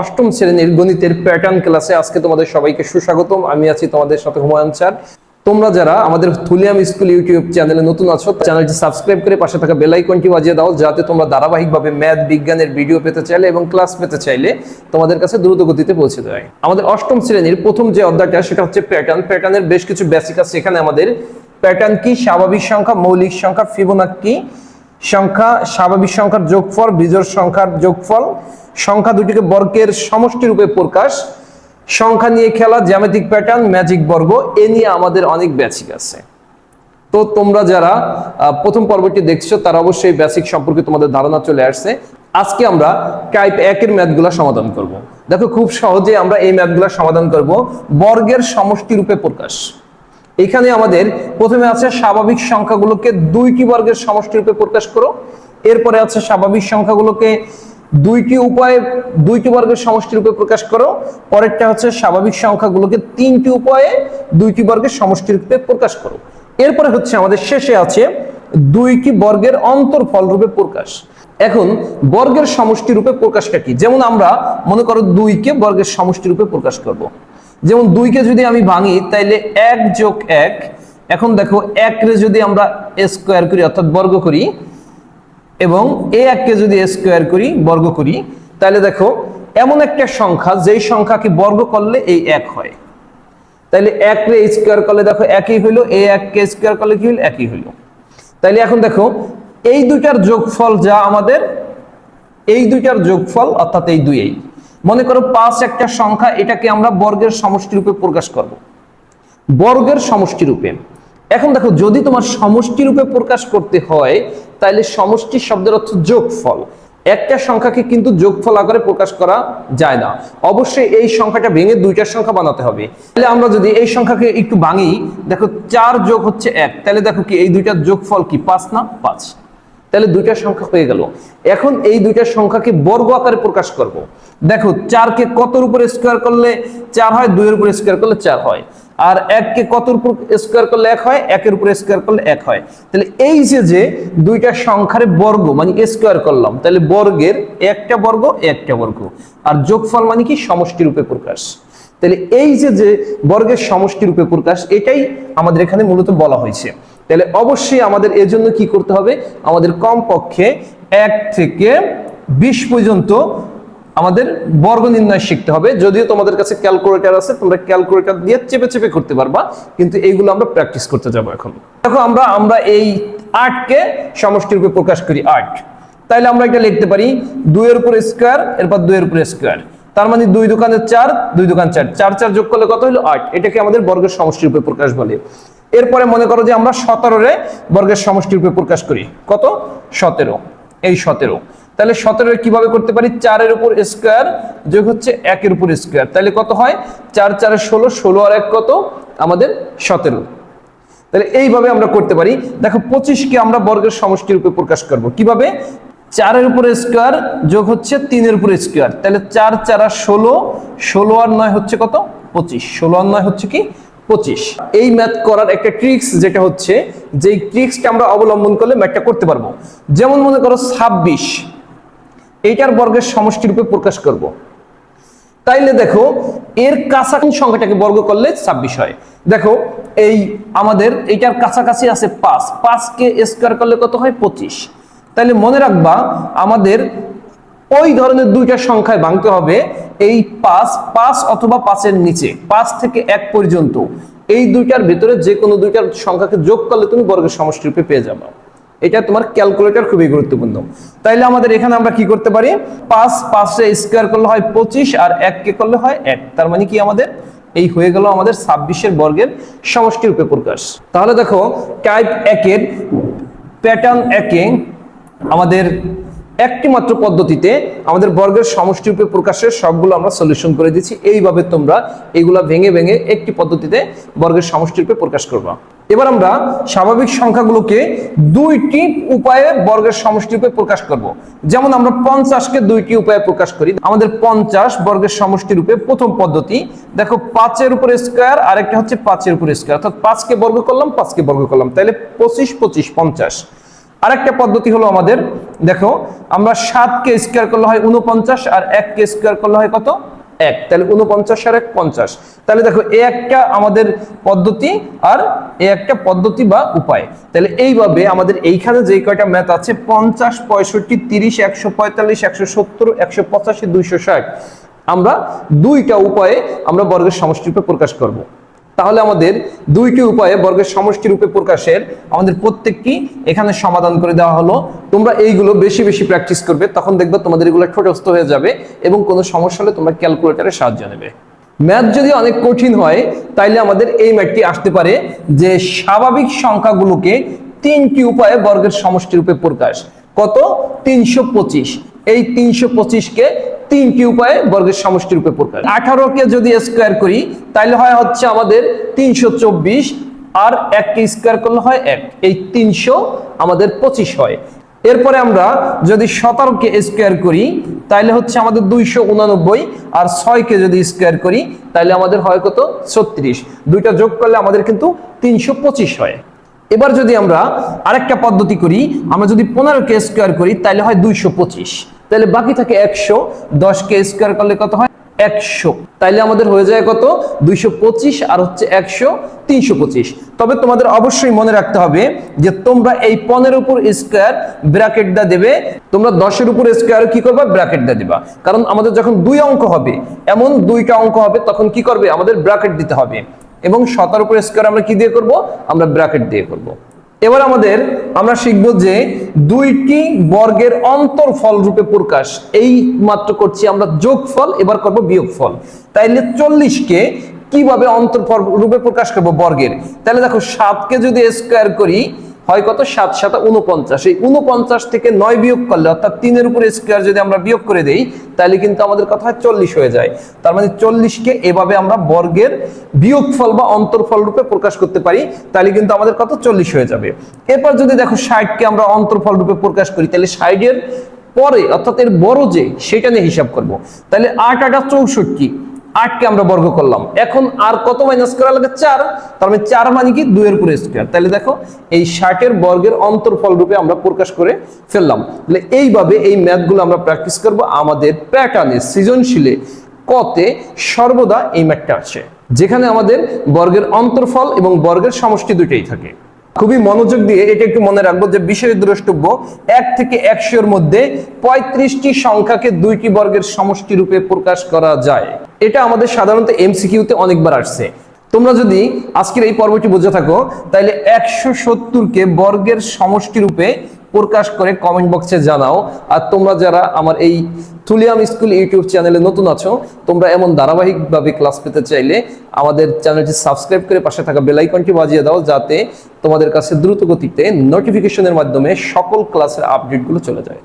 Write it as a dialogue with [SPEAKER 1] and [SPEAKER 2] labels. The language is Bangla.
[SPEAKER 1] অষ্টম শ্রেণির গণিতের প্যাটার্ন ক্লাসে আজকে তোমাদের সবাইকে সুস্বাগতম। আমি আছি তোমাদের সাথে হুমায়ুন স্যার। তোমরা যারা আমাদের থুলিয়াম স্কুল ইউটিউব চ্যানেলে নতুন আছো চ্যানেলটি সাবস্ক্রাইব করে পাশে থাকা বেল আইকনটি বাজিয়ে দাও, যাতে তোমরা ধারাবাহিকভাবে ম্যাথ বিজ্ঞানের ভিডিও পেতে চাইলে এবং ক্লাস পেতে চাইলে তোমাদের কাছে দ্রুত গতিতে পৌঁছে দেয়। আমাদের অষ্টম শ্রেণির প্রথম যে অধ্যায়টা, সেটা হচ্ছে প্যাটার্ন প্যাটার্নের বেশ কিছু বেসিক আছে। এখানে আমাদের প্যাটার্ন কি, স্বাভাবিক সংখ্যা, মৌলিক সংখ্যা ফিবোনাক্কি সংখ্যা, স্বাভাবিক সংখ্যার যোগফল, বিজোড় সংখ্যার যোগফল সংখ্যা দুটিকে বর্গের সমষ্টি রূপে প্রকাশ। সংখ্যা নিয়ে খেলা, জ্যামিতিক প্যাটার্ন ম্যাজিক বর্গ, এ নিয়ে আমাদের অনেক ব্যাচিক আছে। তো তোমরা যারা প্রথম পর্বটি দেখছ, তারা অবশ্যই বেসিক সম্পর্কে তোমাদের ধারণা চলে আসছে। আজকে আমরা টাইপ একের ম্যাথগুলো সমাধান করব। দেখো, খুব সহজে আমরা এই ম্যাথগুলো সমাধান করব। বর্গের সমষ্টি রূপে প্রকাশ। এখানে আমাদের প্রথমে আছে স্বাভাবিক সংখ্যাগুলোকে দুইটি বর্গের সমষ্টি রূপে প্রকাশ করো। এরপরে আছে স্বাভাবিক সংখ্যাগুলোকে দুইটি উপায়ে, দুইটি বর্গের সমষ্টি রূপে প্রকাশ করো। পরেরটা হচ্ছে স্বাভাবিক সংখ্যাগুলোকে তিনটি উপায়ে দুইটি বর্গের সমষ্টি রূপে প্রকাশ করো। এরপরে হচ্ছে আমাদের শেষে আছে দুইটি বর্গের অন্তর্ফল রূপে প্রকাশ। এখন বর্গের সমষ্টি রূপে প্রকাশটা কি? যেমন আমরা মনে করো দুইকে বর্গের সমষ্টি রূপে প্রকাশ করব। যেমন দুইকে যদি আমি ভাঙি, তাইলে এক যোগ এক। এখন দেখো, এক রে যদি আমরা স্কোয়ার করি, অর্থাৎ বর্গ করি এবং এ এককে যদি স্কোয়ার করি, বর্গ করি, তাহলে দেখো, এমন একটা সংখ্যা, যেই সংখ্যাকে বর্গ করলে এই এক হয়। তাহলে এক রে স্কোয়ার করলে দেখো, একই হইল, এ এককে স্কোয়ার করলে কি হইল? একই হইল। তাইলে এখন দেখো, এই দুইটার যোগফল যা আমাদের, এই দুইটার যোগফল, অর্থাৎ এই দুই এই। মনে করো পাঁচ একটা সংখ্যা, এটাকে আমরা বর্গের সমষ্টি রূপে প্রকাশ করব। বর্গের সমষ্টি রূপে এখন দেখো, যদি তোমার সমষ্টি রূপে প্রকাশ করতে হয় তাহলে সমষ্টি শব্দের অর্থ যোগফল। একটা সংখ্যাকে কিন্তু যোগফল আকারে প্রকাশ করা যায় না। অবশ্যই এই সংখ্যাটা ভেঙে দুইটা সংখ্যা বানাতে হবে। তাহলে আমরা যদি এই সংখ্যাকে একটু ভাঙি, দেখো, চার যোগ হচ্ছে এক। তাহলে দেখো কি, এই দুইটার যোগফল কি, পাঁচ না পাঁচ? তাহলে দুইটা সংখ্যা হয়ে গেল। এখন এই দুইটা সংখ্যাকে বর্গ আকারে প্রকাশ করব। দেখো, চারকে কতর উপরে স্কোয়ার করলে চার হয়? দুইয়ের উপরে স্কোয়ার করলে চার হয়। আর এককে কতর উপর স্কোয়ার করলে এক হয়? একের উপরে স্কোয়ার করলে এক হয়। তাহলে এই যে যে দুইটা সংখ্যার বর্গ মানে স্কোয়ার করলাম, তাহলে বর্গের একটা বর্গ একটা বর্গ। আর যোগফল মানে কি? সমষ্টি রূপে প্রকাশ। তাহলে এই যে যে বর্গের সমষ্টি রূপে প্রকাশ, এটাই আমাদের এখানে মূলত বলা হয়েছে। তাহলে অবশ্যই আমাদের এর জন্য কি করতে হবে? আমাদের কমপক্ষে এক থেকে বিশ পর্যন্ত আমাদের বর্গ নির্ণয় শিখতে হবে। যদিও তোমাদের কাছে ক্যালকুলেটর আছে, তোমরা ক্যালকুলেটর দিয়ে চেপে চেপে করতে পারবা, কিন্তু এইগুলো আমরা প্র্যাকটিস করতে যাব এখন। দেখো আমরা আমরা এই আটকে সমষ্টি রূপে প্রকাশ করি আট। তাইলে আমরা এটা লিখতে পারি, দুইয়ের উপর স্কোয়ার এরপর দুইয়ের উপর স্কোয়ার তার মানে দুই দোকানের চার, দুই দোকান চার। চার চার যোগ করলে কত হলো আট। এটাকে আমাদের বর্গের সমষ্টি রূপে প্রকাশ বলে। এরপরে মনে করো যে আমরা সতেরোরে বর্গের সমষ্টি রূপে প্রকাশ করি। কত? সতেরো। এই সতেরো। তাহলে সতেরো কীভাবে করতে পারি? চারের উপর স্কোয়ার যোগ হচ্ছে একের উপর স্কোয়ার। তাহলে কত হয়? চার, চারে ষোলো ষোলো আর এক কত? আমাদের সতেরো। তাহলে এইভাবে আমরা করতে পারি। দেখো পঁচিশকে আমরা বর্গের সমষ্টি রূপে প্রকাশ করব। কীভাবে? চারের উপরে স্কোয়ার যোগ হচ্ছে তিনের উপরে স্কোয়ার। তাহলে চার, চারা ষোলো ষোলো আর নয় হচ্ছে কত? পঁচিশ। ষোলো আর নয় হচ্ছে কি? পঁচিশ। এই ম্যাথ করার একটা ট্রিক্স যেটা হচ্ছে যে ট্রিক্সটা আমরা অবলম্বন করলে ম্যাথটা করতে পারব। যেমন মনে করো ছাব্বিশ, এইটার বর্গের সমষ্টি রূপে প্রকাশ করব। তাইলে দেখো, এর কাছাকাছি সংখ্যাটাকে বর্গ করলে ছাব্বিশ হয়। দেখো, এই আমাদের এইটার কাছাকাছি আছে পাঁচ, পাঁচকে স্কোয়ার করলে কত হয়? পঁচিশ। তাইলে মনে রাখবা, আমাদের ওই ধরনের দুইটা সংখ্যায় ভাঙতে হবে এই পাঁচ পাঁচ অথবা পাঁচের নিচে, পাঁচ থেকে এক পর্যন্ত। এই দুইটার ভিতরে যে কোনো দুইটার সংখ্যাকে যোগ করলে তুমি বর্গের সমষ্টি রূপে পেয়ে যাবে। এটা তোমার ক্যালকুলেটর খুবই গুরুত্বপূর্ণ। তাইলে আমাদের এখানে আমরা কি করতে পারি? পাঁচ, পাঁচে স্কোয়ার করলে হয় পঁচিশ আর এককে করলে হয় এক। তার মানে কি আমাদের? এই হয়ে গেল আমাদের ছাব্বিশের বর্গের সমষ্টি রূপে প্রকাশ। তাহলে দেখো টাইপ একের প্যাটার্ন একে আমাদের একটি মাত্র পদ্ধতিতে আমাদের বর্গের সমষ্টি রূপে প্রকাশের সবগুলো আমরা সলিউশন করে দিচ্ছি এইভাবে তোমরা এগুলা ভেঙে ভেঙে একটি পদ্ধতিতে বর্গের সমষ্টি রূপে প্রকাশ করবা। এবার আমরা স্বাভাবিক সংখ্যাগুলোকে দুইটি উপায়ে বর্গের সমষ্টি রূপে প্রকাশ করব। যেমন আমরা পঞ্চাশকে দুইটি উপায়ে প্রকাশ করি। আমাদের পঞ্চাশ বর্গের সমষ্টি রূপে প্রথম পদ্ধতি। দেখো, পাঁচের উপরে স্কোয়ার আরেকটা হচ্ছে পাঁচের উপরে স্কোয়ার অর্থাৎ পাঁচকে বর্গ করলাম, পাঁচকে বর্গ করলাম। তাহলে পঁচিশ পঁচিশ, পঞ্চাশ। আরেকটা পদ্ধতি হলো আমাদের, দেখো, আমরা সাতকে স্কোয়ার করলে হয় উনপঞ্চাশ আর এককে স্কোয়ার করলে হয় কত? এক। তাহলে উনপঞ্চাশ আর এক পঞ্চাশ। তাহলে দেখো, এ একটা আমাদের পদ্ধতি আর এ একটা পদ্ধতি বা উপায়। তাহলে এইভাবে আমাদের এইখানে যে কয়টা ম্যাথ আছে, পঞ্চাশ, পঁয়ষট্টি, তিরিশ, একশো পঁয়তাল্লিশ, একশো সত্তর, একশো পঁচাশি, দুইশো ষাট। আমরা দুইটা উপায়ে আমরা বর্গের সমষ্টি রূপে প্রকাশ করব। তাহলে আমাদের দুইটি উপায়ে বর্গের সমষ্টি রূপে প্রকাশের আমাদের প্রত্যেকটি এখানে সমাধান করে দেওয়া হলো। তোমরা এইগুলো বেশি বেশি প্র্যাকটিস করবে, তখন দেখবে তোমাদের এগুলো ঠোঁটস্থ হয়ে যাবে এবং কোনো সমস্যা হলে তোমরা ক্যালকুলেটারের সাহায্য নেবে। ম্যাথ যদি অনেক কঠিন হয়, তাইলে আমাদের এই ম্যাথটি আসতে পারে যে স্বাভাবিক সংখ্যাগুলোকে তিনটি উপায়ে বর্গের সমষ্টি রূপে প্রকাশ। কত? তিনশো পঁচিশ। এই তিনশো পঁচিশকে তিনটি উপায়ে বর্গের সমষ্টি রূপে প্রকাশ আঠারোকে যদি স্কোয়ার করি তাহলে হয় হচ্ছে আমাদের তিনশো চব্বিশ, আর এককে স্কোয়ার করলে হয় এক। এই তিনশো আমাদের পঁচিশ হয়। এরপরে আমরা যদি সতেরোকে স্কোয়ার করি তাহলে হচ্ছে আমাদের দুইশো উনানব্বই, আর ছয়কে যদি স্কোয়ার করি তাহলে আমাদের হয় কত? ছত্রিশ। দুইটা যোগ করলে আমাদের কিন্তু তিনশো পঁচিশ হয়। এবার যদি আমরা আরেকটা পদ্ধতি করি, আমরা যদি পনেরোকে স্কোয়ার করি তাহলে হয় দুইশো পঁচিশ। তাহলে বাকি থাকে একশো। দশকে স্কোয়ার করলে কত হয়? একশো। তাইলে আমাদের হয়ে যায় কত? দুইশো পঁচিশ আর হচ্ছে একশো তিনশো পঁচিশ। তবে তোমাদের অবশ্যই মনে রাখতে হবে যে তোমরা এই পনেরো উপর স্কোয়ার ব্র্যাকেট দা দেবে, তোমরা দশের উপর স্কোয়ার কি করবে? ব্র্যাকেট দা দিবা। কারণ আমাদের যখন দুই অঙ্ক হবে, এমন দুইটা অঙ্ক হবে, তখন কি করবে? আমাদের ব্র্যাকেট দিতে হবে। এবং শতার উপর স্কোয়ার আমরা কি দিয়ে করব? আমরা ব্র্যাকেট দিয়ে করব। এবার আমাদের আমরা শিখব যে দুইটি বর্গের অন্তরফল রূপে প্রকাশ। এই মাত্র করছি আমরা যোগফল, এবার করব বিয়োগফল। তাইলে চল্লিশকে কীভাবে অন্তরফল রূপে প্রকাশ করব বর্গের? তাহলে দেখো সাতকে যদি স্কোয়ার করি হয় কত? সাত সাত উনপঞ্চাশ এই উনপঞ্চাশ থেকে নয় বিয়োগ করলে, অর্থাৎ তিনের উপরে স্কোয়ার যদি আমরা বিয়োগ করে দেই, তাহলে কিন্তু আমাদের কথা হয় চল্লিশ হয়ে যায়। তার মানে চল্লিশকে এভাবে আমরা বর্গের বিয়োগফল বা অন্তরফল রূপে প্রকাশ করতে পারি, তাহলে কিন্তু আমাদের কত? চল্লিশ হয়ে যাবে। এরপর যদি দেখো ষাটকে আমরা অন্তরফল রূপে প্রকাশ করি, তাহলে ষাটের পরে, অর্থাৎ এর বড় যে, সেটা নিয়ে হিসাব করব। তাহলে আট আটা চৌষট্টি আটকে আমরা বর্গ করলাম। এখন আর কত মাইনাস করা লাগে? চার। তার মানে চার মানে কি? দুইয়ের উপরে স্কোয়ার তাহলে দেখো, এই ষাটের বর্গের অন্তর্ফল রূপে আমরা প্রকাশ করে ফেললাম। তাহলে এইভাবে এই ম্যাথগুলো আমরা প্র্যাকটিস করব। আমাদের প্যাটার্নে সৃজনশীলে কতে সর্বদা এই ম্যাথটা আছে। যেখানে আমাদের বর্গের অন্তর্ফল এবং বর্গের সমষ্টি দুইটাই থাকে। খুবই মনোযোগ দিয়ে এটা একটু মনে রাখব যে বিষয় দ্রষ্টব্য, এক থেকে একশোর মধ্যে পঁয়ত্রিশটি সংখ্যাকে দুইটি বর্গের সমষ্টি রূপে প্রকাশ করা যায়। এটা আমাদের সাধারণত এমসিকিউতে অনেকবার আসছে। তোমরা যদি আজকের এই পর্বটি বুঝে থাকো তাহলে একশো সত্তরকে বর্গের সমষ্টি রূপে প্রকাশ করে কমেন্ট বক্সে জানাও। আর তোমরা যারা আমার এই থুলিয়াম স্কুল ইউটিউব চ্যানেলে নতুন আছো, তোমরা এমন ধারাবাহিকভাবে ক্লাস পেতে চাইলে আমাদের চ্যানেলটি সাবস্ক্রাইব করে পাশে থাকা বেলাইকনটি বাজিয়ে দাও, যাতে তোমাদের কাছে দ্রুত গতিতে নোটিফিকেশনের মাধ্যমে সকল ক্লাসের আপডেটগুলো চলে যায়।